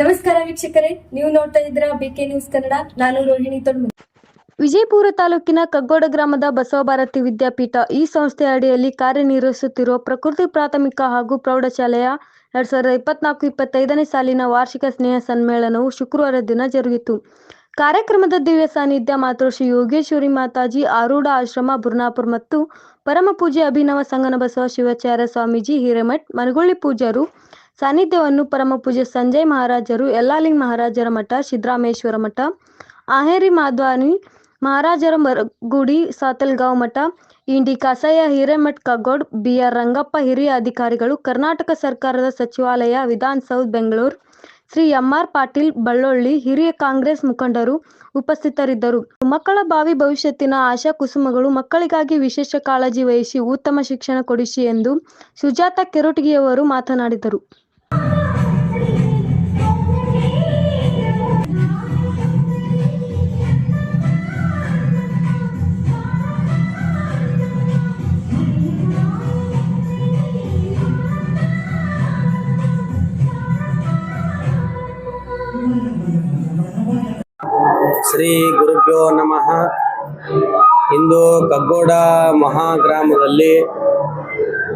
ನಮಸ್ಕಾರ ವೀಕ್ಷಕರೇ, ನೀವು ನೋಡ್ತಾ ಇದ್ರ ಬಿಕೆ ನ್ಯೂಸ್ ಕನ್ನಡ ನಾನು ರೋಹಿಣಿ ತೊಡ್ಮನಿ. ವಿಜಯಪುರ ತಾಲೂಕಿನ ಕಗ್ಗೋಡ ಗ್ರಾಮದ ಬಸವಭಾರತಿ ವಿದ್ಯಾಪೀಠ ಈ ಸಂಸ್ಥೆಯ ಅಡಿಯಲ್ಲಿ ಕಾರ್ಯನಿರ್ವಹಿಸುತ್ತಿರುವ ಪ್ರಕೃತಿ ಪ್ರಾಥಮಿಕ ಹಾಗೂ ಪ್ರೌಢಶಾಲೆಯ ಎರಡ್ ಸಾವಿರದ ಇಪ್ಪತ್ನಾಲ್ಕು ಇಪ್ಪತ್ತೈದನೇ ಸಾಲಿನ ವಾರ್ಷಿಕ ಸ್ನೇಹ ಸಮ್ಮೇಳನವು ಶುಕ್ರವಾರ ದಿನ ಜರುಗಿತು. ಕಾರ್ಯಕ್ರಮದ ದಿವ್ಯ ಸಾನ್ನಿಧ್ಯ ಮಾತೃಶ್ರೀ ಯೋಗೇಶ್ವರಿ ಮಾತಾಜಿ, ಆರೂಢ ಆಶ್ರಮ ಬುರ್ನಾಪುರ್ ಮತ್ತು ಪರಮ ಪೂಜೆ ಅಭಿನವ ಸಂಗನ ಬಸವ ಶಿವಾಚಾರ್ಯ ಸ್ವಾಮೀಜಿ, ಹಿರೇಮಠ್, ಮನಗೊಳ್ಳಿ ಪೂಜಾರು ಸಾನ್ನಿಧ್ಯವನ್ನು ಪರಮ ಪೂಜ್ಯ ಸಂಜಯ್ ಮಹಾರಾಜರು ಯಲ್ಲಾಲಿಂಗ್ ಮಹಾರಾಜರ ಮಠ ಸಿದ್ದರಾಮೇಶ್ವರ ಮಠ, ಆಹೇರಿ ಮಾಧ್ವಾನಿ ಮಹಾರಾಜರ ಮರಗುಡಿ, ಸಾತಲ್ಗಾಂವ್ ಮಠ, ಇಂಡಿ ಕಾಸಯ್ಯ ಹಿರೇಮಠ್ ಕಗೋಡ್ ಬಿಆರ್ ರಂಗಪ್ಪ ಹಿರಿಯ ಅಧಿಕಾರಿಗಳು, ಕರ್ನಾಟಕ ಸರ್ಕಾರದ ಸಚಿವಾಲಯ ವಿಧಾನಸೌಧ ಬೆಂಗಳೂರು, ಶ್ರೀ ಎಂಆರ್ ಪಾಟೀಲ್, ಬಳ್ಳೊಳ್ಳಿ, ಹಿರಿಯ ಕಾಂಗ್ರೆಸ್ ಮುಖಂಡರು ಉಪಸ್ಥಿತರಿದ್ದರು. ಮಕ್ಕಳ ಬಾವಿ ಭವಿಷ್ಯತ್ತಿನ ಆಶಾ ಕುಸುಮಗಳು, ಮಕ್ಕಳಿಗಾಗಿ ವಿಶೇಷ ಕಾಳಜಿ ವಹಿಸಿ ಉತ್ತಮ ಶಿಕ್ಷಣ ಕೊಡಿಸಿ ಎಂದು ಸುಜಾತ ಕೆರೊಟಗಿಯವರು ಮಾತನಾಡಿದರು. ಶ್ರೀ ಗುರುಭ್ಯೋ ನಮಃ. ಇಂದು ಕಗ್ಗೋಡ ಮಹಾಗ್ರಾಮದಲ್ಲಿ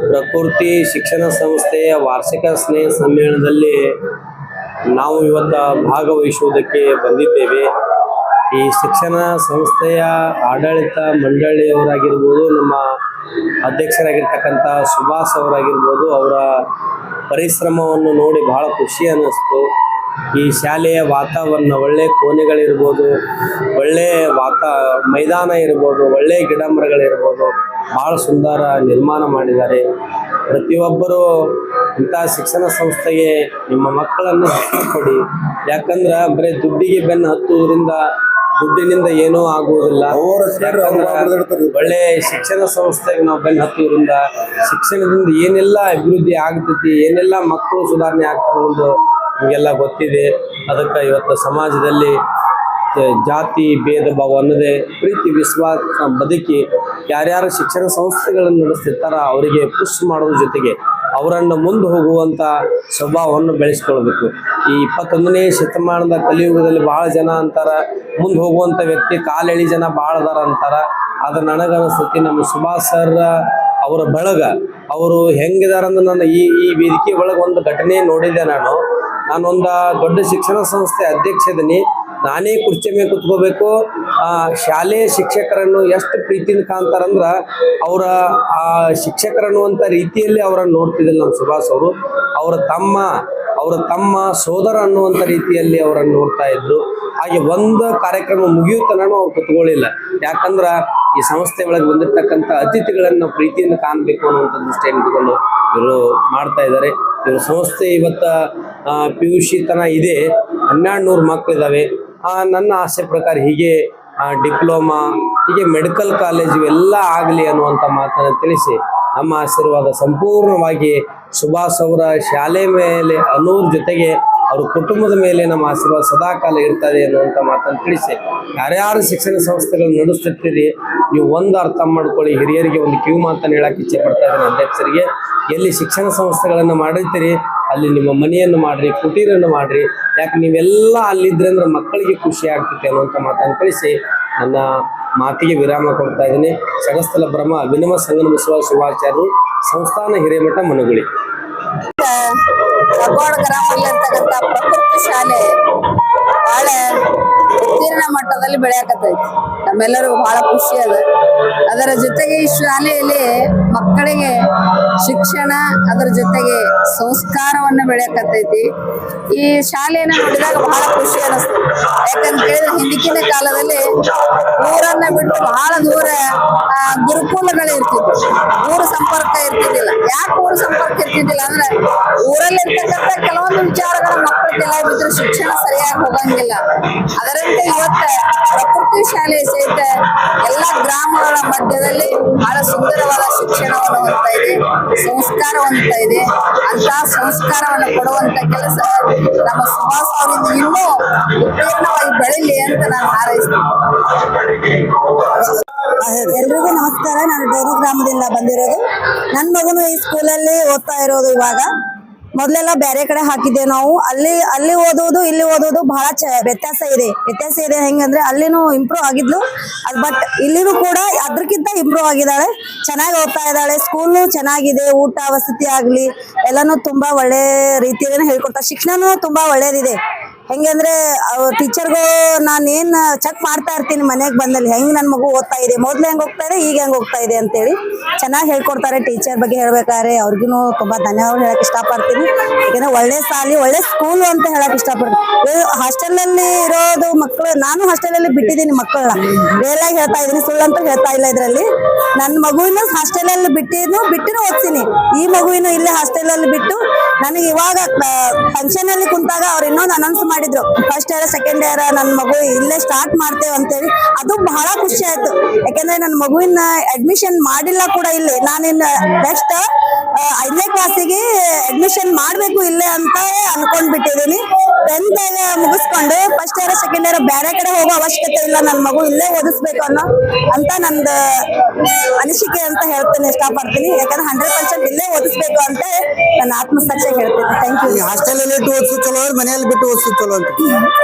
ಪ್ರಕೃತಿ ಶಿಕ್ಷಣ ಸಂಸ್ಥೆಯ ವಾರ್ಷಿಕ ಸ್ನೇಹ ಸಮ್ಮೇಳನದಲ್ಲಿ ನಾವು ಇವತ್ತು ಭಾಗವಹಿಸುವುದಕ್ಕೆ ಬಂದಿದ್ದೇವೆ. ಈ ಶಿಕ್ಷಣ ಸಂಸ್ಥೆಯ ಆಡಳಿತ ಮಂಡಳಿಯವರಾಗಿರ್ಬೋದು, ನಮ್ಮ ಅಧ್ಯಕ್ಷರಾಗಿರ್ತಕ್ಕಂಥ ಸುಭಾಷ್ ಅವರಾಗಿರ್ಬೋದು, ಅವರ ಪರಿಶ್ರಮವನ್ನು ನೋಡಿ ಬಹಳ ಖುಷಿ ಅನ್ನಿಸ್ತು. ಈ ಶಾಲೆಯ ವಾತಾವರಣ ಒಳ್ಳೆ ಕೋಣೆಗಳಿರ್ಬೋದು ಒಳ್ಳೆ ವಾತಾ ಮೈದಾನ ಇರ್ಬೋದು ಒಳ್ಳೆ ಗಿಡ ಮರಗಳಿರ್ಬೋದು ಭಾಳ ಸುಂದರ ನಿರ್ಮಾಣ ಮಾಡಿದ್ದಾರೆ. ಪ್ರತಿಯೊಬ್ಬರು ಇಂಥ ಶಿಕ್ಷಣ ಸಂಸ್ಥೆಗೆ ನಿಮ್ಮ ಮಕ್ಕಳನ್ನು ಕೊಡಿ. ಯಾಕಂದ್ರೆ ಬರೀ ದುಡ್ಡಿಗೆ ಬೆನ್ನು ಹತ್ತುವುದರಿಂದ ದುಡ್ಡಿನಿಂದ ಏನೂ ಆಗುವುದಿಲ್ಲ. ಒಳ್ಳೆ ಶಿಕ್ಷಣ ಸಂಸ್ಥೆಗೆ ನಾವು ಬೆನ್ನು ಹತ್ತುವುದರಿಂದ ಶಿಕ್ಷಣದಿಂದ ಏನೆಲ್ಲ ಅಭಿವೃದ್ಧಿ ಆಗ್ತೈತಿ ಏನೆಲ್ಲ ಮಕ್ಕಳು ಸುಧಾರಣೆ ಆಗ್ತಾರೆ ಒಂದು ನಿಮಗೆಲ್ಲ ಗೊತ್ತಿದೆ. ಅದಕ್ಕೆ ಇವತ್ತು ಸಮಾಜದಲ್ಲಿ ಜಾತಿ, ಭೇದ ಭಾವ ಅನ್ನದೇ ಪ್ರೀತಿ, ವಿಶ್ವಾಸ, ಬದುಕಿ ಯಾರ್ಯಾರು ಶಿಕ್ಷಣ ಸಂಸ್ಥೆಗಳನ್ನು ನಡೆಸ್ತಿರ್ತಾರ ಅವರಿಗೆ ಪುಷ್ ಮಾಡೋದ್ರ ಜೊತೆಗೆ ಅವರನ್ನು ಮುಂದೆ ಹೋಗುವಂಥ ಸ್ವಭಾವವನ್ನು ಬೆಳೆಸ್ಕೊಳ್ಬೇಕು. ಈ ಇಪ್ಪತ್ತೊಂದನೇ ಶತಮಾನದ ಕಲಿಯುಗದಲ್ಲಿ ಭಾಳ ಜನ ಅಂತಾರೆ, ಮುಂದೆ ಹೋಗುವಂಥ ವ್ಯಕ್ತಿ ಕಾಲೆಳಿ ಜನ ಭಾಳ ಅದಾರ ಅಂತಾರ. ಆದ್ರೆ ನನಗನ್ನಿಸ್ತೈತಿ ನಮ್ಮ ಸುಭಾಷ್ ಸರ್ ಅವರ ಬಳಗ, ಅವರು ಹೆಂಗಿದಾರಂದ್ರೆ ನನ್ನ ನಾನು ಈ ಈ ವೇದಿಕೆ ಒಳಗೆ ಒಂದು ಘಟನೆ ನೋಡಿದ್ದೆ ನಾನು. ನಾನೊಂದು ದೊಡ್ಡ ಶಿಕ್ಷಣ ಸಂಸ್ಥೆ ಅಧ್ಯಕ್ಷ ಇದೀನಿ ನಾನೇ ಕುರ್ಚಿ ಮೇಲೆ ಕುತ್ಕೋಬೇಕು. ಶಾಲೆ ಶಿಕ್ಷಕರನ್ನು ಎಷ್ಟು ಪ್ರೀತಿಯಿಂದ ಕಾಣ್ತಾರಂದ್ರೆ ಅವರ, ಆ ಶಿಕ್ಷಕರನ್ನುವಂಥ ರೀತಿಯಲ್ಲಿ ಅವರನ್ನು ನೋಡ್ತಿದ್ದಿಲ್ಲ ನಮ್ಮ ಸುಭಾಷ್ ಅವರು. ಅವರ ತಮ್ಮ ಅವರ ತಮ್ಮ ಸೋದರ ಅನ್ನುವಂಥ ರೀತಿಯಲ್ಲಿ ಅವರನ್ನು ನೋಡ್ತಾ ಇದ್ರು. ಹಾಗೆ ಒಂದು ಕಾರ್ಯಕ್ರಮ ಮುಗಿಯುವ ಅವ್ರು ಕುತ್ಕೊಳ್ಳಿಲ್ಲ. ಯಾಕಂದ್ರೆ ಈ ಸಂಸ್ಥೆ ಒಳಗೆ ಬಂದಿರತಕ್ಕಂಥ ಅತಿಥಿಗಳನ್ನು ಪ್ರೀತಿಯಿಂದ ಕಾಣಬೇಕು ಅನ್ನುವಂಥ ದೃಷ್ಟಿಯನ್ನು ಇಟ್ಕೊಂಡು ಇವರು ಮಾಡ್ತಾ ಇದ್ದಾರೆ. ಸಂಸ್ಥೆ ಇವತ್ತು ಪಿ ಯು ಸಿ ತನ ಇದೆ. ಹನ್ನೆರಡು ನೂರು ಮಕ್ಕಳಿದ್ದಾವೆ ನನ್ನ ಆಸೆ ಪ್ರಕಾರ ಹೀಗೆ ಡಿಪ್ಲೊಮಾ, ಹೀಗೆ ಮೆಡಿಕಲ್ ಕಾಲೇಜು ಎಲ್ಲ ಆಗಲಿ ಅನ್ನುವಂಥ ಮಾತನ್ನು ತಿಳಿಸಿ ನಮ್ಮ ಆಶೀರ್ವಾದ ಸಂಪೂರ್ಣವಾಗಿ ಸುಭಾಷ್ ಅವರ ಶಾಲೆ ಮೇಲೆ ಅನ್ನೋದ್ರ ಜೊತೆಗೆ ಅವ್ರ ಕುಟುಂಬದ ಮೇಲೆ ನಮ್ಮ ಆಶೀರ್ವಾದ ಸದಾಕಾಲ ಇರ್ತದೆ ಅನ್ನುವಂಥ ಮಾತನ್ನು ತಿಳಿಸಿ, ಯಾರ್ಯಾರು ಶಿಕ್ಷಣ ಸಂಸ್ಥೆಗಳು ನಡೆಸ್ತಿರ್ತೀರಿ ನೀವು ಒಂದು ಅರ್ಥ ಮಾಡ್ಕೊಳ್ಳಿ. ಹಿರಿಯರಿಗೆ ಒಂದು ಕಿವಿ ಮಾತನ್ನು ಹೇಳಕ್ಕೆ ಇಚ್ಛೆ ಪಡ್ತಾ ಇದ್ದೀನಿ ಅಧ್ಯಕ್ಷರಿಗೆ. ಎಲ್ಲಿ ಶಿಕ್ಷಣ ಸಂಸ್ಥೆಗಳನ್ನು ಮಾಡಿರ್ತೀರಿ, ಅಲ್ಲಿ ನಿಮ್ಮ ಮನೆಯನ್ನು ಮಾಡಿರಿ, ಕುಟೀರನ್ನು ಮಾಡಿರಿ. ಯಾಕೆ ನೀವೆಲ್ಲ ಅಲ್ಲಿದ್ರೆ ಅಂದ್ರೆ ಮಕ್ಕಳಿಗೆ ಖುಷಿ ಆಗ್ತೈತೆ ಅನ್ನುವಂಥ ಮಾತನ್ನು ತಿಳಿಸಿ, ನನ್ನ ಮಾತಿಗೆ ವಿರಾಮ ಕೊಡ್ತಾ ಇದ್ದೀನಿ. ಸಗಸ್ತಲ ಬ್ರಹ್ಮ ಅಭಿನವ ಬಸವ ಶಿವಾಚಾರ್ಯರು ಸಂಸ್ಥಾನ ಹಿರೇಮಠ ಮನಗುಳಿ. ಕಗೋಡ ಗ್ರಾಮದಲ್ಲಿರ್ತಕ್ಕಂಥ ಪ್ರಕೃತಿ ಶಾಲೆ ಬಹಳ ಉತ್ತೀರ್ಣ ಮಟ್ಟದಲ್ಲಿ ಬೆಳೆಯಕತ್ತೈತಿ. ನಮ್ಮೆಲ್ಲರೂ ಬಹಳ ಖುಷಿ ಅದ. ಅದರ ಜೊತೆಗೆ ಈ ಶಾಲೆಯಲ್ಲಿ ಮಕ್ಕಳಿಗೆ ಶಿಕ್ಷಣ ಅದರ ಜೊತೆಗೆ ಸಂಸ್ಕಾರವನ್ನು ಬೆಳೆಯಕತ್ತೈತಿ. ಈ ಶಾಲೆಯನ್ನ ನೋಡಿದಾಗ ಬಹಳ ಖುಷಿ ಅನಿಸ್ತದೆ ಯಾಕಂತ ಹೇಳಿದ್ರೆ ಹಿಂದಿಕಿನ ಕಾಲದಲ್ಲಿ ಊರನ್ನ ಬಿಟ್ಟು ಬಹಳ ದೂರ ಗುರುಕುಲಗಳು ಇರ್ತಿದ್ವು. ಊರ ಸಂಪರ್ಕ ಇರ್ತಿದ್ದಿಲ್ಲ. ಯಾಕೆ ಊರ ಸಂಪರ್ಕ ಇರ್ತಿದ್ದಿಲ್ಲ ಅಂದ್ರೆ ಊರಲ್ಲಿ ಇರ್ತಕ್ಕಂಥ ಕೆಲವೊಂದು ವಿಚಾರಗಳ ಮಕ್ಕಳು ಕೆಲವು ಬಿದ್ರೆ ಶಿಕ್ಷಣ ಸರಿಯಾಗಿ ಹೋಗಂಗಿಲ್ಲ. ಅದರಂತೆ ಇವತ್ತ ಪ್ರಕೃತಿ ಶಾಲೆ ಸಹಿತ ಎಲ್ಲ ಗ್ರಾಮಗಳ ಮಧ್ಯದಲ್ಲಿ ಬಹಳ ಸುಂದರವಾದ ಶಿಕ್ಷಣವನ್ನು ಹೊಂದ್ತಾ ಇದೆ, ಸಂಸ್ಕಾರ ಹೊಂದ್ತಾ ಇದೆ. ಅಂತ ಸಂಸ್ಕಾರವನ್ನು ಕೊಡುವಂತ ಕೆಲಸ ನಮ್ಮ ಸುಭಾಷ್ ಅವರಿಂದ ಇನ್ನೂ ಉತ್ತೀರ್ಣವಾಗಿ ಬೆಳಿಲಿ ಅಂತ ನಾನು ಹಾರೈಸ್ತೀನಿ. ಎಲ್ರಿಗೂ ನಮಸ್ಕಾರ. ನಾನು ಡೈರಿ ಗ್ರಾಮದಿಂದ ಬಂದಿರೋದು. ನನ್ನ ಮಗನು ಈ ಸ್ಕೂಲಲ್ಲಿ ಓದ್ತಾ ಇರೋದು ಇವಾಗ. ಮೊದ್ಲೆಲ್ಲ ಬೇರೆ ಕಡೆ ಹಾಕಿದ್ದೆ ನಾವು. ಅಲ್ಲಿ ಅಲ್ಲಿ ಓದೋದು ಇಲ್ಲಿ ಓದೋದು ಬಹಳ ವ್ಯತ್ಯಾಸ ಇದೆ. ವ್ಯತ್ಯಾಸ ಇದೆ ಹೆಂಗಂದ್ರೆ ಅಲ್ಲಿನೂ ಇಂಪ್ರೂವ್ ಆಗಿದ್ಲು. ಅದ್ ಬಟ್ ಇಲ್ಲಿನೂ ಕೂಡ ಅದ್ರಕ್ಕಿಂತ ಇಂಪ್ರೂವ್ ಆಗಿದ್ದಾಳೆ. ಚೆನ್ನಾಗಿ ಓದ್ತಾ ಇದ್ದಾಳೆ. ಸ್ಕೂಲ್ ಚೆನ್ನಾಗಿದೆ. ಊಟ, ವಸತಿ ಆಗ್ಲಿ, ಎಲ್ಲಾನು ತುಂಬಾ ಒಳ್ಳೆ ರೀತಿಯಲ್ಲಿ ಹೇಳ್ಕೊಡ್ತಾರೆ ಶಿಕ್ಷಣನೂ ತುಂಬಾ ಒಳ್ಳೇದಿದೆ. ಹೆಂಗಂದ್ರೆ ಟೀಚರ್ಗಳು ನಾನು ಏನ್ ಚೆಕ್ ಮಾಡ್ತಾ ಇರ್ತೀನಿ ಮನೆಗೆ ಬಂದಲ್ಲಿ, ಹೆಂಗ್ ನನ್ ಮಗು ಓದ್ತಾ ಇದೆ? ಮೊದ್ಲು ಹೆಂಗ್ ಹೋಗ್ತಾ ಇದೆ, ಈಗ ಹೆಂಗ್ ಹೋಗ್ತಾ ಇದೆ ಅಂತೇಳಿ ಚೆನ್ನಾಗಿ ಹೇಳ್ಕೊಡ್ತಾರೆ ಟೀಚರ್ ಬಗ್ಗೆ ಹೇಳ್ಬೇಕಾದ್ರೆ. ಅವ್ರಿಗೂ ತುಂಬಾ ಧನ್ಯವಾದ ಹೇಳಕ್ ಇಷ್ಟಪಡ್ತೀನಿ. ಯಾಕಂದ್ರೆ ಒಳ್ಳೆ ಸಾಲಿ ಒಳ್ಳೆ ಸ್ಕೂಲ್ ಅಂತ ಹೇಳಕ್ ಇಷ್ಟಪಡ್ತೀನಿ. ಹಾಸ್ಟೆಲ್ ಅಲ್ಲಿ ಇರೋದು ಮಕ್ಕಳು ನಾನು ಹಾಸ್ಟೆಲ್ ಅಲ್ಲಿ ಬಿಟ್ಟಿದ್ದೀನಿ ಮಕ್ಕಳನ್ನ. ಆಗಿ ಹೇಳ್ತಾ ಇದೀನಿ ಅಂತ ಹೇಳ್ತಾ ಇಲ್ಲ ಇದ್ರಲ್ಲಿ. ನನ್ನ ಮಗುವಿನ ಹಾಸ್ಟೆಲ್ ಅಲ್ಲಿ ಬಿಟ್ಟಿದ್ನು ಬಿಟ್ಟಿನೂ ಓದ್ತೀನಿ. ಈ ಮಗುವಿನ ಇಲ್ಲೇ ಹಾಸ್ಟೆಲ್ ಅಲ್ಲಿ ಬಿಟ್ಟು, ನನಗೆ ಇವಾಗ ಫಂಕ್ಷನ್ ಅಲ್ಲಿ ಕುಂತಾಗ ಅವ್ರು ಇನ್ನೊಂದು ಅನೌನ್ಸ್ ಮಾಡಿದ್ರು. ಫಸ್ಟ್ ಇಯರ್ ಸೆಕೆಂಡ್ ಇಯರ್ ನನ್ನ ಮಗು ಇಲ್ಲೇ ಸ್ಟಾರ್ಟ್ ಮಾಡ್ತೇವೆ ಅಂತೇಳಿ ಅದು ಬಹಳ ಖುಷಿ ಆಯ್ತು. ಯಾಕಂದ್ರೆ ನನ್ನ ಮಗುವಿನ ಅಡ್ಮಿಷನ್ ಮಾಡಿಲ್ಲ ಕೂಡ ಇಲ್ಲಿ. ನಾನಿನ್ನ ನೆಕ್ಸ್ಟ್ ಐದನೇ ಕ್ಲಾಸಿಗೆ ಅಡ್ಮಿಷನ್ ಮಾಡ್ಬೇಕು ಇಲ್ಲೇ ಅಂತ ಅನ್ಕೊಂಡ್ ಬಿಟ್ಟಿದ್ದೀನಿ ಟೆಂತ್ ಮುಗಿಸ್ಕೊಂಡು ಫಸ್ಟ್ ಇಯರ್ ಸೆಕೆಂಡ್ ಇಯರ್ ಬೇರೆ ಕಡೆ ಹೋಗೋ ಅವಶ್ಯಕತೆ ಇಲ್ಲ. ನನ್ನ ಮಗು ಇಲ್ಲೇ ಓದಿಸ್ಬೇಕು ಅನ್ನೋ ಅಂತ ನಂದು ಅನಿಸಿಕೆ ಅಂತ ಹೇಳ್ತೇನೆ, ಇಷ್ಟಪಡ್ತೀನಿ. ಯಾಕಂದ್ರೆ ಹಂಡ್ರೆಡ್ ಪರ್ಸೆಂಟ್ ಇಲ್ಲೇ ಓದಿಸ್ಬೇಕು ಅಂತ ನನ್ನ ಆತ್ಮಸಾಕ್ಷಿ ಹೇಳ್ತೀನಿ. ಥ್ಯಾಂಕ್ ಯು ಹಾಸ್ಟೆಲ್ ಅಲ್ಲಿ ಇಟ್ಟು ಓದಿಸು ಮನೆಯಲ್ಲಿ ಬಿಟ್ಟು ಓದಿಸು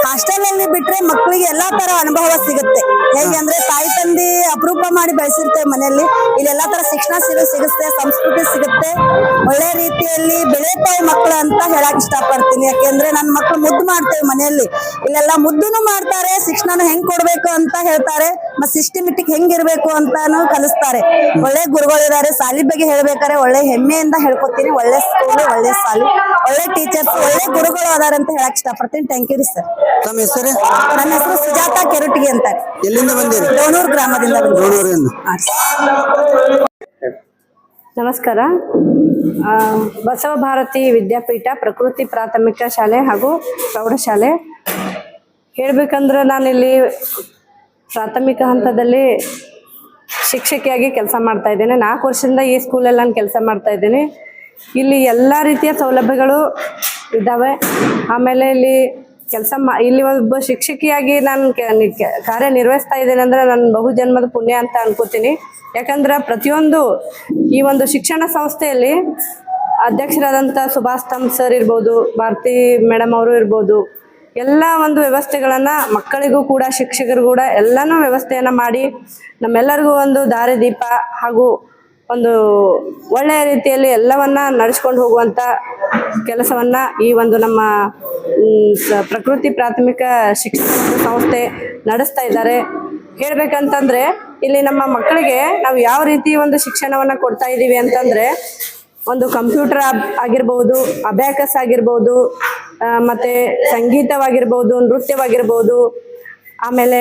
ಹಾಸ್ಟೆಲ್ ಅಲ್ಲಿ ಬಿಟ್ರೆ ಮಕ್ಕಳಿಗೆ ಎಲ್ಲಾ ತರ ಅನುಭವ ಸಿಗುತ್ತೆ. ಹೇಗೆ ಅಂದ್ರೆ ತಾಯಿ ತಂದೆ ಅಪರೂಪ ಮಾಡಿ ಬೆಳೆಸಿರ್ತೇವೆ ಮನೆಯಲ್ಲಿ. ಇಲ್ಲಿ ಎಲ್ಲಾ ತರ ಶಿಕ್ಷಣ ಸಿಗ ಸಿಗುತ್ತೆ ಸಂಸ್ಕೃತಿ ಸಿಗುತ್ತೆ. ಒಳ್ಳೆ ರೀತಿಯಲ್ಲಿ ಬೆಳೆತಾವೆ ಮಕ್ಕಳು ಅಂತ ಹೇಳಕ್ ಇಷ್ಟಪಡ್ತೀನಿ. ಯಾಕೆಂದ್ರೆ ನನ್ನ ಮಕ್ಕಳು ಮುದ್ದು ಮಾಡ್ತೇವೆ ಮನೆಯಲ್ಲಿ. ಇಲ್ಲೆಲ್ಲ ಮುದ್ದುನು ಮಾಡ್ತಾರೆ ಶಿಕ್ಷಣನ ಹೆಂಗ್ ಕೊಡ್ಬೇಕು ಅಂತ ಹೇಳ್ತಾರೆ ಮತ್ ಸಿಸ್ಟಮೆಟಿಕ್ ಹೆಂಗ್ ಇರ್ಬೇಕು ಅಂತಾನು ಕಲಿಸ್ತಾರೆ. ಒಳ್ಳೆ ಗುರುಗಳಿದ್ದಾರೆ ಸಾಲಿ ಬಗ್ಗೆ ಹೇಳ್ಬೇಕಾದ್ರೆ ಒಳ್ಳೆ ಹೆಮ್ಮೆಯಿಂದ ಹೇಳ್ಕೊತೀನಿ. ಒಳ್ಳೆ ಸ್ಕೂಲ್ ಒಳ್ಳೆ ಸಾಲಿ ಒಳ್ಳೆ ಟೀಚರ್ಸ್ ಒಳ್ಳೆ ಗುರುಗಳು ಅದಾರ ಅಂತ ಹೇಳಕ್ ಇಷ್ಟಪಡ್ತೀನಿ. ಥ್ಯಾಂಕ್ ಯು ರೀ ಸರ್ ನಮ್ಮ ಹೆಸರು? ನನ್ನ ಹೆಸರು ಸುಜಾತ ಕೆರುಟಿಗೆ ಅಂತಾರೆ ಎಲ್ಲಿಂದ ಬಂದಿರಿ? ಡೋಣೂರು ಗ್ರಾಮದಿಂದ. ನಮಸ್ಕಾರ. ಬಸವ ಭಾರತಿ ವಿದ್ಯಾಪೀಠ ಪ್ರಕೃತಿ ಪ್ರಾಥಮಿಕ ಶಾಲೆ ಹಾಗೂ ಪ್ರೌಢಶಾಲೆ. ಹೇಳ್ಬೇಕಂದ್ರೆ ನಾನಿಲ್ಲಿ ಪ್ರಾಥಮಿಕ ಹಂತದಲ್ಲಿ ಶಿಕ್ಷಕಿಯಾಗಿ ಕೆಲಸ ಮಾಡ್ತಾ ಇದ್ದೇನೆ. ನಾಲ್ಕು ವರ್ಷದಿಂದ ಈ ಸ್ಕೂಲಲ್ಲಿ ನಾನು ಕೆಲಸ ಮಾಡ್ತಾ ಇದ್ದೀನಿ. ಇಲ್ಲಿ ಎಲ್ಲ ರೀತಿಯ ಸೌಲಭ್ಯಗಳು ಇದ್ದಾವೆ. ಆಮೇಲೆ ಇಲ್ಲಿ ಕೆಲಸ ಮಾ, ಇಲ್ಲಿ ಒಬ್ಬ ಶಿಕ್ಷಕಿಯಾಗಿ ನಾನು ಕಾರ್ಯ ನಿರ್ವಹಿಸ್ತಾ ಇದ್ದೇನೆ ಅಂದ್ರೆ ನನ್ನ ಬಹುಜನ್ಮದ ಪುಣ್ಯ ಅಂತ ಅನ್ಕೋತೀನಿ. ಯಾಕಂದ್ರೆ ಪ್ರತಿಯೊಂದು ಈ ಒಂದು ಶಿಕ್ಷಣ ಸಂಸ್ಥೆಯಲ್ಲಿ ಅಧ್ಯಕ್ಷರಾದಂಥ ಸುಭಾಷ್ ತಮ್ ಸರ್ ಇರ್ಬೋದು, ಭಾರತಿ ಮೇಡಮ್ ಅವರು ಇರ್ಬೋದು, ಎಲ್ಲ ಒಂದು ವ್ಯವಸ್ಥೆಗಳನ್ನು ಮಕ್ಕಳಿಗೂ ಕೂಡ ಶಿಕ್ಷಕರು ಕೂಡ ಎಲ್ಲನೂ ವ್ಯವಸ್ಥೆಯನ್ನು ಮಾಡಿ ನಮ್ಮೆಲ್ಲರಿಗೂ ಒಂದು ದಾರಿದೀಪ ಹಾಗೂ ಒಂದು ಒಳ್ಳೆಯ ರೀತಿಯಲ್ಲಿ ಎಲ್ಲವನ್ನ ನಡೆಸ್ಕೊಂಡು ಹೋಗುವಂಥ ಕೆಲಸವನ್ನ ಈ ಒಂದು ನಮ್ಮ ಪ್ರಕೃತಿ ಪ್ರಾಥಮಿಕ ಶಿಕ್ಷಣ ಸಂಸ್ಥೆ ನಡೆಸ್ತಾ ಇದ್ದಾರೆ. ಹೇಳ್ಬೇಕಂತಂದ್ರೆ ಇಲ್ಲಿ ನಮ್ಮ ಮಕ್ಕಳಿಗೆ ನಾವು ಯಾವ ರೀತಿ ಒಂದು ಶಿಕ್ಷಣವನ್ನ ಕೊಡ್ತಾ ಇದ್ದೀವಿ ಅಂತಂದ್ರೆ ಒಂದು ಕಂಪ್ಯೂಟರ್ ಆಗಿರ್ಬೋದು, ಅಬ್ಯಾಕಸ್ ಆಗಿರ್ಬೋದು ಮತ್ತು ಮತ್ತೆ ಸಂಗೀತವಾಗಿರ್ಬೋದು, ನೃತ್ಯವಾಗಿರ್ಬೋದು, ಆಮೇಲೆ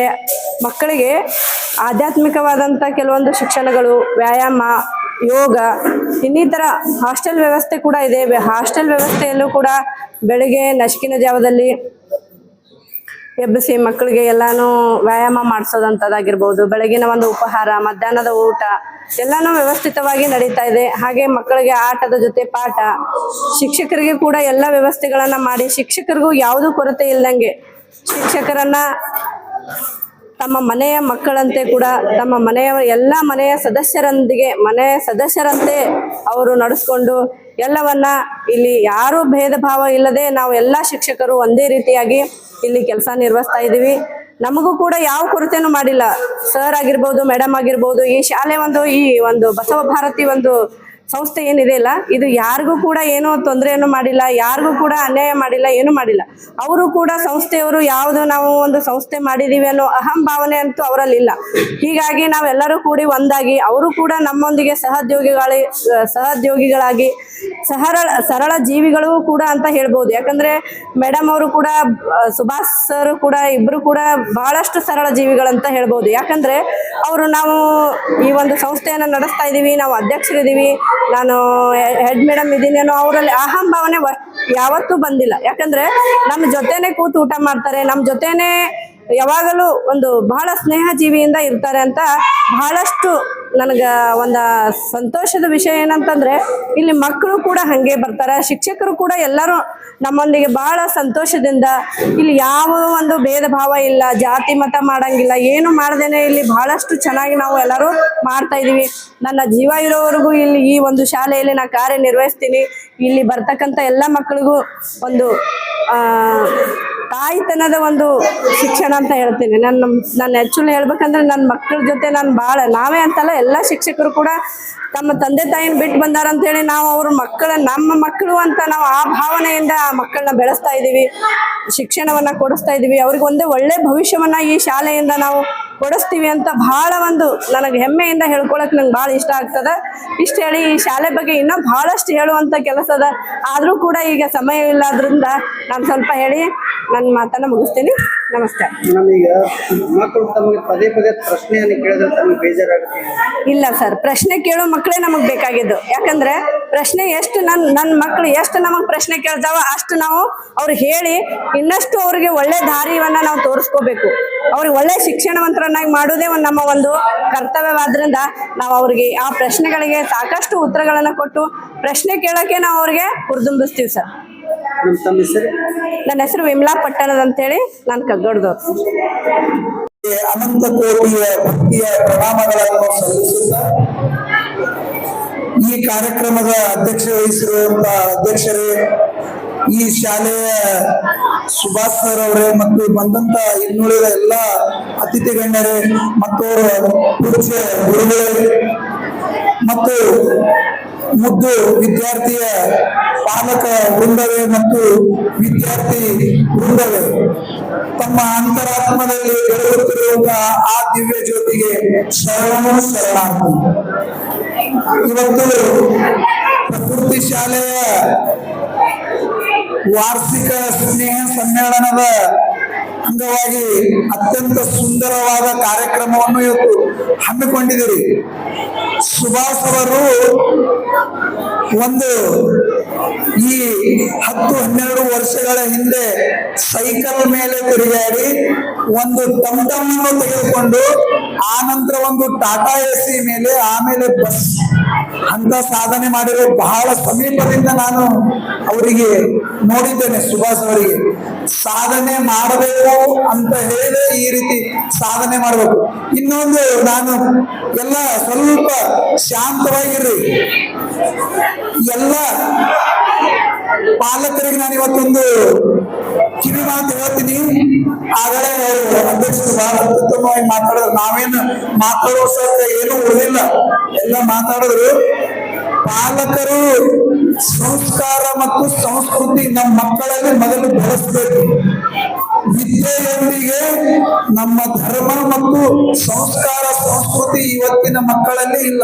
ಮಕ್ಕಳಿಗೆ ಆಧ್ಯಾತ್ಮಿಕವಾದಂಥ ಕೆಲವೊಂದು ಶಿಕ್ಷಣಗಳು, ವ್ಯಾಯಾಮ, ಯೋಗ, ಇನ್ನಿತರ ಹಾಸ್ಟೆಲ್ ವ್ಯವಸ್ಥೆ ಕೂಡ ಇದೆ. ಹಾಸ್ಟೆಲ್ ವ್ಯವಸ್ಥೆಯಲ್ಲೂ ಕೂಡ ಬೆಳಗ್ಗೆ ನಶಕಿನ ಜಾವದಲ್ಲಿ ಎಬ್ಬಿಸಿ ಮಕ್ಕಳಿಗೆ ಎಲ್ಲಾನು ವ್ಯಾಯಾಮ ಮಾಡಿಸೋದಂಥದ್ದಾಗಿರ್ಬೋದು ಬೆಳಗಿನ ಒಂದು ಉಪಹಾರ, ಮಧ್ಯಾಹ್ನದ ಊಟ ಎಲ್ಲಾನು ವ್ಯವಸ್ಥಿತವಾಗಿ ನಡೀತಾ ಇದೆ. ಹಾಗೆ ಮಕ್ಕಳಿಗೆ ಆಟದ ಜೊತೆ ಪಾಠ, ಶಿಕ್ಷಕರಿಗೆ ಕೂಡ ಎಲ್ಲ ವ್ಯವಸ್ಥೆಗಳನ್ನು ಮಾಡಿ, ಶಿಕ್ಷಕರಿಗೂ ಯಾವುದೂ ಕೊರತೆ ಇಲ್ಲದಂಗೆ ಶಿಕ್ಷಕರನ್ನ ತಮ್ಮ ಮನೆಯ ಮಕ್ಕಳಂತೆ ಕೂಡ ತಮ್ಮ ಮನೆಯ ಎಲ್ಲ ಮನೆಯ ಸದಸ್ಯರೊಂದಿಗೆ, ಮನೆಯ ಸದಸ್ಯರಂತೆ ಅವರು ನಡೆಸ್ಕೊಂಡು ಎಲ್ಲವನ್ನ ಇಲ್ಲಿ ಯಾರೂ ಭೇದ ಭಾವ ಇಲ್ಲದೆ ನಾವು ಎಲ್ಲ ಶಿಕ್ಷಕರು ಒಂದೇ ರೀತಿಯಾಗಿ ಇಲ್ಲಿ ಕೆಲಸ ನಿರ್ವಹಿಸ್ತಾ ಇದ್ದೀವಿ. ನಮಗೂ ಕೂಡ ಯಾವ ಕೊರತೆನೂ ಮಾಡಿಲ್ಲ. ಸರ್ ಆಗಿರ್ಬೋದು ಮೇಡಮ್ ಆಗಿರ್ಬೋದು, ಈ ಶಾಲೆ ಒಂದು, ಈ ಒಂದು ಬಸವ ಭಾರತಿ ಒಂದು ಸಂಸ್ಥೆ ಏನಿದೆ ಇಲ್ಲ ಇದು ಯಾರಿಗೂ ಕೂಡ ಏನೋ ತೊಂದರೆಯನ್ನು ಮಾಡಿಲ್ಲ, ಯಾರಿಗೂ ಕೂಡ ಅನ್ಯಾಯ ಮಾಡಿಲ್ಲ, ಏನು ಮಾಡಿಲ್ಲ. ಅವರು ಕೂಡ ಸಂಸ್ಥೆಯವರು ಯಾವುದು ನಾವು ಒಂದು ಸಂಸ್ಥೆ ಮಾಡಿದ್ದೀವಿ ಅನ್ನೋ ಅಹಂ ಭಾವನೆ ಅಂತೂ ಅವರಲ್ಲಿ ಇಲ್ಲ. ಹೀಗಾಗಿ ನಾವೆಲ್ಲರೂ ಕೂಡಿ ಒಂದಾಗಿ, ಅವರು ಕೂಡ ನಮ್ಮೊಂದಿಗೆ ಸಹದ್ಯೋಗಿಗಳಿ ಸಹೋದ್ಯೋಗಿಗಳಾಗಿ ಸರಳ ಸರಳ ಜೀವಿಗಳು ಕೂಡ ಅಂತ ಹೇಳ್ಬೋದು. ಯಾಕಂದ್ರೆ ಮೇಡಮ್ ಅವರು ಕೂಡ ಸುಭಾಷ್ ಸರ್ ಕೂಡ, ಇಬ್ರು ಕೂಡ ಬಹಳಷ್ಟು ಸರಳ ಜೀವಿಗಳಂತ ಹೇಳ್ಬೋದು. ಯಾಕಂದ್ರೆ ಅವರು ನಾವು ಈ ಒಂದು ಸಂಸ್ಥೆಯನ್ನು ನಡೆಸ್ತಾ ಇದ್ದೀವಿ ನಾವು ಅಧ್ಯಕ್ಷರಿದ್ದೀವಿ ನಾನು ಹೆಡ್ ಮೇಡಮ್ ಇದ್ದೀನಿ ಅನ್ನೋ ಅವರಲ್ಲಿ ಅಹಂ ಭಾವನೆ ಯಾವತ್ತೂ ಬಂದಿಲ್ಲ. ಯಾಕಂದ್ರೆ ನಮ್ಮ ಜೊತೆನೆ ಕೂತು ಊಟ ಮಾಡ್ತಾರೆ ನಮ್ಮ ಜೊತೆನೆ ಯಾವಾಗಲೂ ಒಂದು ಬಹಳ ಸ್ನೇಹ ಜೀವಿಯಿಂದ ಇರ್ತಾರೆ ಅಂತ ಬಹಳಷ್ಟು ನನಗೆ ಒಂದು ಸಂತೋಷದ ವಿಷಯ ಏನಂತಂದ್ರೆ, ಇಲ್ಲಿ ಮಕ್ಕಳು ಕೂಡ ಹಾಗೆ ಬರ್ತಾರೆ, ಶಿಕ್ಷಕರು ಕೂಡ ಎಲ್ಲರೂ ನಮ್ಮೊಂದಿಗೆ ಬಹಳ ಸಂತೋಷದಿಂದ ಇಲ್ಲಿ ಯಾವ ಒಂದು ಭೇದ ಭಾವ ಇಲ್ಲ, ಜಾತಿ ಮತ ಮಾಡಂಗಿಲ್ಲ, ಏನು ಮಾಡ್ದೇನೆ ಇಲ್ಲಿ ಬಹಳಷ್ಟು ಚೆನ್ನಾಗಿ ನಾವು ಎಲ್ಲರೂ ಮಾಡ್ತಾ ಇದೀವಿ. ನನ್ನ ಜೀವ ಇರೋವರೆಗೂ ಇಲ್ಲಿ ಈ ಒಂದು ಶಾಲೆಯಲ್ಲಿ ನಾನು ಕಾರ್ಯನಿರ್ವಹಿಸ್ತೀನಿ. ಇಲ್ಲಿ ಬರ್ತಕ್ಕಂಥ ಎಲ್ಲ ಮಕ್ಕಳಿಗೂ ಒಂದು ತಾಯ್ತನದ ಒಂದು ಶಿಕ್ಷಣ ಅಂತ ಹೇಳ್ತೀನಿ. ನನ್ನ ನಾನು ಆ್ಯಕ್ಚುಲಿ ಹೇಳ್ಬೇಕಂದ್ರೆ ನನ್ನ ಮಕ್ಕಳ ಜೊತೆ ನಾನು ಭಾಳ ನಾವೇ ಅಂತಲ್ಲ, ಎಲ್ಲ ಶಿಕ್ಷಕರು ಕೂಡ ತಮ್ಮ ತಂದೆ ತಾಯಿನ ಬಿಟ್ಟು ಬಂದಾರ ಅಂತೇಳಿ ನಾವು ಅವ್ರ ಮಕ್ಕಳ, ನಮ್ಮ ಮಕ್ಕಳು ಅಂತ ನಾವು ಆ ಭಾವನೆಯಿಂದ ಆ ಮಕ್ಕಳನ್ನ ಬೆಳೆಸ್ತಾ ಇದ್ದೀವಿ ಶಿಕ್ಷಣವನ್ನ ಕೊಡಿಸ್ತಾ ಇದ್ದೀವಿ ಅವ್ರಿಗೆ ಒಂದೇ ಒಳ್ಳೆ ಭವಿಷ್ಯವನ್ನ ಈ ಶಾಲೆಯಿಂದ ನಾವು ಕೊಡಿಸ್ತೀವಿ ಅಂತ ಬಹಳ ಒಂದು ನನಗೆ ಹೆಮ್ಮೆಯಿಂದ ಹೇಳ್ಕೊಳಕ್ ನಂಗೆ ಭಾಳ ಇಷ್ಟ ಆಗ್ತದ. ಇಷ್ಟ ಹೇಳಿ ಈ ಶಾಲೆ ಬಗ್ಗೆ ಇನ್ನೂ ಬಹಳಷ್ಟು ಹೇಳುವಂತ ಕೆಲಸದ ಆದರೂ ಕೂಡ ಈಗ ಸಮಯ ಇಲ್ಲದ್ರಿಂದ ನಾನು ಸ್ವಲ್ಪ ಹೇಳಿ ನನ್ನ ಮಾತನ್ನ ಮುಗಿಸ್ತೀನಿ. ನಮಸ್ಕಾರ ನಮೀಗ ಮಕ್ಕಳು ತಮಗೆ ಪದೇ ಪದೇ ಪ್ರಶ್ನೆಯನ್ನು ಕೇಳಿದ್ರೆ ತಮಗೆ ಬೇಜಾರಾಗುತ್ತೆ. ಇಲ್ಲ ಸರ್ ಪ್ರಶ್ನೆ ಕೇಳೋ ಮಕ್ಕಳೇ ನಮಗೆ ಬೇಕಾಗಿದ್ದು. ಯಾಕಂದ್ರೆ ಪ್ರಶ್ನೆ ಎಷ್ಟು ನನ್ನ ನನ್ನ ಮಕ್ಕಳು ಎಷ್ಟು ನಮಗೆ ಪ್ರಶ್ನೆ ಕೇಳ್ತಾವ ಅಷ್ಟು ನಾವು ಅವ್ರಿಗೆ ಹೇಳಿ ಇನ್ನಷ್ಟು ಅವ್ರಿಗೆ ಒಳ್ಳೆ ದಾರಿಯನ್ನ ನಾವು ತೋರಿಸ್ಕೋಬೇಕು. ಅವ್ರಿಗೆ ಒಳ್ಳೆ ಶಿಕ್ಷಣವಂತರನ್ನಾಗಿ ಮಾಡೋದೇ ಒಂದು ನಮ್ಮ ಒಂದು ಕರ್ತವ್ಯವಾದ್ರಿಂದ ನಾವು ಅವ್ರಿಗೆ ಆ ಪ್ರಶ್ನೆಗಳಿಗೆ ಸಾಕಷ್ಟು ಉತ್ತರಗಳನ್ನು ಕೊಟ್ಟು ಪ್ರಶ್ನೆ ಕೇಳೋಕೆ ನಾವು ಅವ್ರಿಗೆ ಹುರಿದುಂಬಿಸ್ತೀವಿ ಸರ್. ನಮ್ಮ ತಮ್ಮ ಹೆಸರು? ನನ್ನ ಹೆಸರು ವಿಮಲಾ ಪಟ್ಟಣದ ಅಂತೇಳಿ ನಾನು ಕಗ್ಗಡ್ದವ್ರು ಅನಂತ ಕೋಟಿಯ ಭಕ್ತಿಯ ಪ್ರಣಾಮಗಳನ್ನು ಸಲ್ಲಿಸುತ್ತಾ ಈ ಕಾರ್ಯಕ್ರಮದ ಅಧ್ಯಕ್ಷ ವಹಿಸಿರುವಂತ ಅಧ್ಯಕ್ಷರೇ ಈ ಶಾಲೆಯ ಸುಭಾಷ್ ಸರ್ ಅವರೇ ಮತ್ತು ಬಂದಂತ ಇನ್ನುಳಿದ ಎಲ್ಲ ಅತಿಥಿ ಗಣ್ಯರೇ ಮತ್ತು ಅವರ ಪೂಜ್ಯ ಗುರುಗಳೇ ಮತ್ತು ಮುದ್ದು ವಿದ್ಯಾರ್ಥಿಯ ಪಾಲಕ ವೃಂದವೇ ಮತ್ತು ವಿದ್ಯಾರ್ಥಿ ವೃಂದವೇ. ತಮ್ಮ ಅಂತರಾತ್ಮದಲ್ಲಿ ಬೆಳಗುತ್ತಿರುವಂತಹ ಆ ದಿವ್ಯ ಜ್ಯೋತಿಗೆ ಶರಣು ಶರಣಾರ್ಥಿ. ಇವತ್ತು ಪ್ರಕೃತಿ ಶಾಲೆಯ ವಾರ್ಷಿಕ ಸ್ನೇಹ ಸಮ್ಮೇಳನದ ಅಂಗವಾಗಿ ಅತ್ಯಂತ ಸುಂದರವಾದ ಕಾರ್ಯಕ್ರಮವನ್ನು ಇವತ್ತು ಹಮ್ಮಿಕೊಂಡಿದ್ದೀರಿ. ಸುಭಾಷ್ ಅವರು ಒಂದು ಈ ಹತ್ತು ಹನ್ನೆರಡು ವರ್ಷಗಳ ಹಿಂದೆ ಸೈಕಲ್ ಮೇಲೆ ತಿರುಗಾಡಿ ಒಂದು ಟಮ್ಟಮನ್ನು ತೆಗೆದುಕೊಂಡು ಆ ನಂತರ ಒಂದು ಟಾಟಾ ಎಸಿ ಮೇಲೆ ಆಮೇಲೆ ಬಸ್ ಅಂತ ಸಾಧನೆ ಮಾಡಿರೋ ಬಹಳ ಸಮೀಪದಿಂದ ನಾನು ಅವರಿಗೆ ನೋಡಿದ್ದೇನೆ, ಸುಭಾಷ್ ಅವರಿಗೆ. ಸಾಧನೆ ಮಾಡಬೇಕು ಅಂತ ಹೇಳಿ ಈ ರೀತಿ ಸಾಧನೆ ಮಾಡಬೇಕು. ಇನ್ನೊಂದು ನಾನು ಎಲ್ಲ ಸ್ವಲ್ಪ ಶಾಂತವಾಗಿರ್ರಿ. ಎಲ್ಲ ಪಾಲಕರಿಗೆ ನಾನು ಇವತ್ತೊಂದು ಕಿವಿ ಮಾತು ಹೇಳ್ತೀನಿ. ಆಗಲೇ ಅಧ್ಯಕ್ಷರು ಬಹಳ ಅತ್ಯುತ್ತಮವಾಗಿ ಮಾತಾಡಿದ್ರು. ನಾವೇನು ಮಾತಾಡೋ ಏನು ಉಳಿದಿಲ್ಲ. ಎಲ್ಲ ಮಾತಾಡಿದ್ರು. ಪಾಲಕರು ಸಂಸ್ಕಾರ ಮತ್ತು ಸಂಸ್ಕೃತಿ ನಮ್ಮ ಮಕ್ಕಳಲ್ಲಿ ಮೊದಲು ಬೆಳೆಸಬೇಕು. ವಿದ್ಯೆಯೊಂದಿಗೆ ನಮ್ಮ ಧರ್ಮ ಮತ್ತು ಸಂಸ್ಕಾರ, ಸಂಸ್ಕೃತಿ ಇವತ್ತಿನ ಮಕ್ಕಳಲ್ಲಿ ಇಲ್ಲ.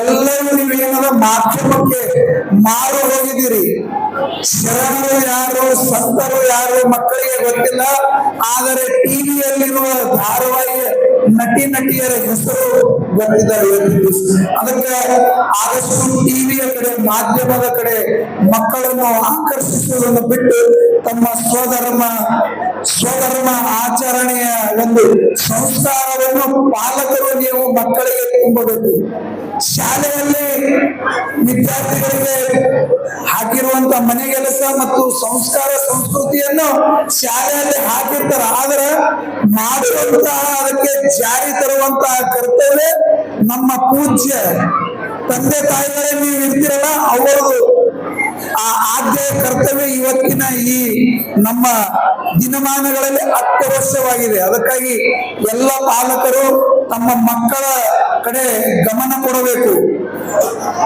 ಎಲ್ಲರೂ ನೀವೇನದ ಮಾಧ್ಯಮಕ್ಕೆ ಮಾರು ಹೋಗಿದ್ದೀರಿ. ಶರಣರು ಯಾರು, ಸಂತರು ಯಾರು ಮಕ್ಕಳಿಗೆ ಗೊತ್ತಿಲ್ಲ. ಆದರೆ ಟಿವಿಯಲ್ಲಿರುವ ಧಾರಾವಾಹಿಯ ನಟಿ ನಟಿಯರ ಹೆಸರು ಬಂದಿದ್ದಾರೆ ಅದಕ್ಕೆ ಆದಷ್ಟು ಟಿವಿಯ ಕಡೆ, ಮಾಧ್ಯಮದ ಕಡೆ ಮಕ್ಕಳನ್ನು ಆಕರ್ಷಿಸುವುದನ್ನು ಬಿಟ್ಟು ತಮ್ಮ ಸ್ವಧರ್ಮ ಸ್ವಧರ್ಮ ಆಚರಣೆಯ ಒಂದು ಸಂಸ್ಕಾರವನ್ನು ಪಾಲಕರು ನೀವು ಮಕ್ಕಳಿಗೆ ತುಂಬಬೇಕು. ಶಾಲೆಯಲ್ಲಿ ವಿದ್ಯಾರ್ಥಿಗಳಿಗೆ ಹಾಕಿರುವಂತ ಮನೆ ಕೆಲಸ ಮತ್ತು ಸಂಸ್ಕಾರ ಸಂಸ್ಕೃತಿಯನ್ನು ಶಾಲೆಯಲ್ಲಿ ಹಾಕಿರ್ತಾರೆ. ಆದ್ರೆ ಮಾಡುವಂತಹ ಅದಕ್ಕೆ ಜಾರಿ ತರುವಂತಹ ಕರ್ತವ್ಯ ನಮ್ಮ ಪೂಜ್ಯ ತಂದೆ ತಾಯಿಗಳೇ ನೀವು ಇರ್ತೀರಲ್ಲ ಅವರದು ಕರ್ತವ್ಯ ಇವತ್ತಿನ ಈ ನಮ್ಮ ದಿನಮಾನಗಳಲ್ಲಿ ಅತ್ಯವಶ್ಯವಾಗಿದೆ. ಅದಕ್ಕಾಗಿ ಎಲ್ಲ ಪಾಲಕರು ತಮ್ಮ ಮಕ್ಕಳ ಕಡೆ ಗಮನ ಕೊಡಬೇಕು.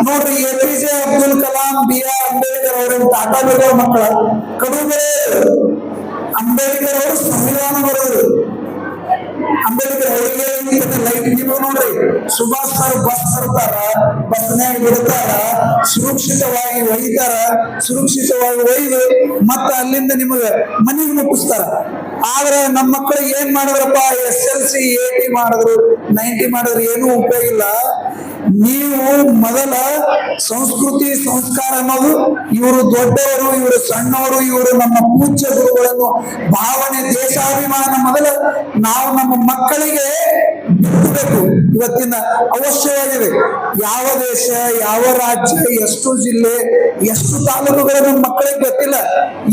ನೋಡ್ರಿ A P J Abdul Kalam B R Ambedkar ಅವರ, ಟಾಟಾ ಮಕ್ಕಳ. ಕಡುಬೆ ಅಂಬೇಡ್ಕರ್ ಅವರು ಸಂವಿಧಾನ ಬರೆದರು. ಅಂಬೇಡ್ಕರ್ ಅವರಿಗೆ ಲೈಟ್ ನೀವು ನೋಡ್ರಿ. ಸುಭಾಷ್ ಸರ್ ಬಸ್ ಸರ್ತಾರ ಬಸ್ನ್ಯಾಗ ಬಿಡ್ತಾರ, ಸುರಕ್ಷಿತವಾಗಿ ಒಯ್ತಾರ, ಸುರಕ್ಷಿತವಾಗಿ ಒಯ್ದು ಮತ್ತ ಅಲ್ಲಿಂದ ನಿಮಗ ಮನೆಗೆ ಮುಟ್ಟಿಸ್ತಾರ. ಆದ್ರೆ ನಮ್ಮ ಮಕ್ಕಳಿಗೆ ಏನ್ ಮಾಡಿದ್ರಪ್ಪ, ಎಸ್ ಎಲ್ ಸಿ ಏಟಿ ಮಾಡಿದ್ರು ನೈಂಟಿ ಮಾಡಿದ್ರು, ಏನೂ ಉಪಯೋಗ ಇಲ್ಲ. ನೀವು ಮೊದಲ ಸಂಸ್ಕೃತಿ, ಸಂಸ್ಕಾರ ಅನ್ನೋದು ಇವರು ದೊಡ್ಡವರು, ಇವರು ಸಣ್ಣವರು, ಇವರು ನಮ್ಮ ಪೂಜ್ಯ ಗುರುಗಳನ್ನು, ಭಾವನೆ, ದೇಶಾಭಿಮಾನ ಮೊದಲ ನಾವು ನಮ್ಮ ಮಕ್ಕಳಿಗೆ ಬಿಡಬೇಕು ಇವತ್ತಿನ ಅವಶ್ಯವಾಗಿದೆ. ಯಾವ ದೇಶ, ಯಾವ ರಾಜ್ಯ, ಎಷ್ಟು ಜಿಲ್ಲೆ, ಎಷ್ಟು ತಾಲೂಕುಗಳು ನಮ್ಮ ಮಕ್ಕಳಿಗೆ ಗೊತ್ತಿಲ್ಲ.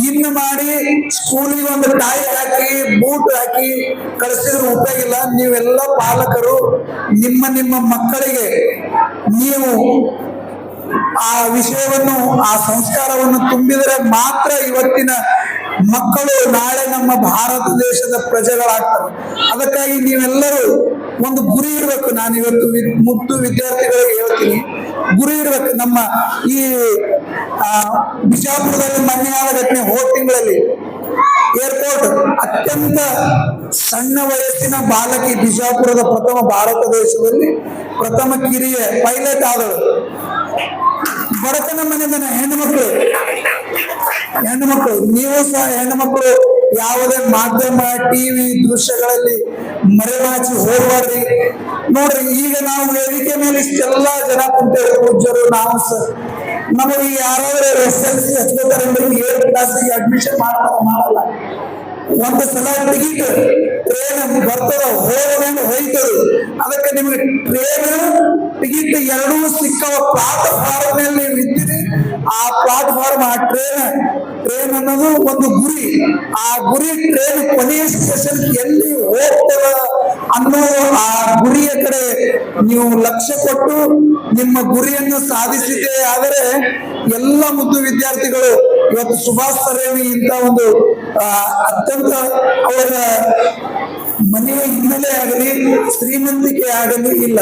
ಇನ್ನು ಮಾಡಿ ಸ್ಕೂಲಿಗೆ ಒಂದು ಟಾಯ್ ಹಾಕಿ, ಬೂಟ್ ಹಾಕಿ ಕಳಿಸಿದ್ರೆ ಉಪಯೋಗ ಇಲ್ಲ. ನೀವೆಲ್ಲ ಪಾಲಕರು, ನಿಮ್ಮ ನಿಮ್ಮ ಮಕ್ಕಳಿಗೆ ನೀವು ಆ ವಿಷಯವನ್ನು ಆ ಸಂಸ್ಕಾರವನ್ನು ತುಂಬಿದರೆ ಮಾತ್ರ ಇವತ್ತಿನ ಮಕ್ಕಳು ನಾಳೆ ನಮ್ಮ ಭಾರತ ದೇಶದ ಪ್ರಜೆಗಳಾಗ್ತಾರೆ. ಅದಕ್ಕಾಗಿ ನೀವೆಲ್ಲರೂ ಒಂದು ಗುರಿ ಇರಬೇಕು. ನಾನು ಇವತ್ತು ಮುದ್ದು ವಿದ್ಯಾರ್ಥಿಗಳಿಗೆ ಹೇಳ್ತೀನಿ. ಗುರಿ ಇರಬೇಕು. ನಮ್ಮ ಈ ಆ, ಬಿಜಾಪುರದಲ್ಲಿ ಮೊನ್ನೆ ಆದ ಘಟನೆ ಹೋದ ತಿಂಗಳಲ್ಲಿ ಏರ್ಪೋರ್ಟ್ ಅತ್ಯಂತ ಸಣ್ಣ ವಯಸ್ಸಿನ ಬಾಲಕಿ ಬಿಜಾಪುರದ ಪ್ರಥಮ ಭಾರತ ದೇಶದಲ್ಲಿ ಪ್ರಥಮ ಕಿರಿಯ ಪೈಲಟ್ ಆದಳು. ಬಡತನ ಮನೆ ಹೆಣ್ಣು ಮಕ್ಕಳು ಹೆಣ್ಣು ಮಕ್ಕಳು ನೀವು ಸಹ ಹೆಣ್ಣು ಮಕ್ಕಳು ಯಾವುದೇ ಮಾಧ್ಯಮ, ಟಿವಿ ದೃಶ್ಯಗಳಲ್ಲಿ ಮರೆಮಾಚಿ ಹೋಗ್ಬಾರ್ರಿ ನೋಡ್ರಿ, ಈಗ ನಾವು ವೇದಿಕೆ ಮೇಲೆ ಇಷ್ಟೆಲ್ಲ ಜನ ಕುಂತೇವೆ ಪೂಜ್ಯರು, ನಾವು ಸಹ. ನಮಗೆ ಯಾರಾದ್ರೂ ಎಸ್ ಎಲ್ ಸಿ ಹಚ್ಕೋತಾರೆ ಏಳು ಕ್ಲಾಸಿಗೆ ಅಡ್ಮಿಷನ್ ಮಾಡ್ತಾರ, ಮಾಡಲ್ಲ. ಒಂದು ಸಲ ಟಿಕೆಟ್ ಟ್ರೈನ್ ಬರ್ತದ ಹೋಗೋದಂಗ ಹೋಯ್ತದೆ. ಅದಕ್ಕೆ ನಿಮಗೆ ಟ್ರೈನ್ ಟಿಕೆಟ್ ಎರಡೂ ಸಿಕ್ಕವ ಪ್ಲಾಟ್ಫಾರ್ಮ್ನಲ್ಲಿ ಆ ಪ್ಲಾಟ್ಫಾರ್ಮ್, ಆ ಟ್ರೈನ್ ಟ್ರೈನ್ ಅನ್ನೋದು ಒಂದು ಗುರಿ. ಆ ಗುರಿ ಟ್ರೈನ್ ಕೊನೆಯ ಸ್ಟೇಷನ್ ಎಲ್ಲಿ ಹೋಗ್ತದ ಅನ್ನೋ ಆ ಗುರಿಯ ಕಡೆ ನೀವು ಲಕ್ಷ್ಯ ಕೊಟ್ಟು ನಿಮ್ಮ ಗುರಿಯನ್ನು ಸಾಧಿಸಿದೆ ಆದರೆ ಎಲ್ಲ ಮುದ್ದು ವಿದ್ಯಾರ್ಥಿಗಳು ಇವತ್ತು ಸುಭಾಷ್ ಸರೇವಿ ಇಂತ ಒಂದು ಅತ್ಯಂತ ಅವರ ಮನೆಯ ಹಿನ್ನೆಲೆ ಆಗಲಿ, ಶ್ರೀಮಂತಿಕೆ ಆಗಲಿ ಇಲ್ಲ.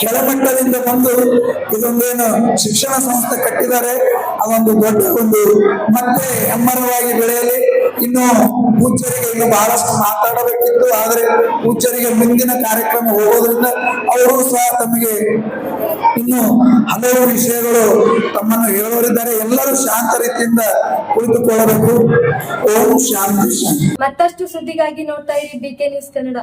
ಕೆಳಮಟ್ಟದಿಂದ ಬಂದು ಇದೊಂದೇನು ಶಿಕ್ಷಣ ಸಂಸ್ಥೆ ಕಟ್ಟಿದ್ದಾರೆ ಅದೊಂದು ದೊಡ್ಡ ಒಂದು ಮತ್ತೆ ಹೆಮ್ಮರವಾಗಿ ಬೆಳೆಯಲಿ. ಇನ್ನು ಪೂಜ್ಯರಿಗೆ ಇನ್ನು ಬಹಳಷ್ಟು ಮಾತಾಡಬೇಕಿತ್ತು, ಆದ್ರೆ ಪೂಜ್ಯರಿಗೆ ಮುಂದಿನ ಕಾರ್ಯಕ್ರಮ ಹೋಗೋದ್ರಿಂದ ಅವರು ಸಹ ತಮಗೆ ಇನ್ನು ಹಲವು ವಿಷಯಗಳು ತಮ್ಮನ್ನು ಹೇಳೋರಿದ್ದಾರೆ ಎಲ್ಲರೂ ಶಾಂತ ರೀತಿಯಿಂದ ಕುಳಿತುಕೊಳ್ಳಬೇಕು. ಓಂ ಶಾಂತಿ ಶಾಂತಿ. ಮತ್ತಷ್ಟು ಸುದ್ದಿಗಾಗಿ ನೋಡ್ತಾ ಇರಿ ಬಿಕೆ ನ್ಯೂಸ್ ಕನ್ನಡ.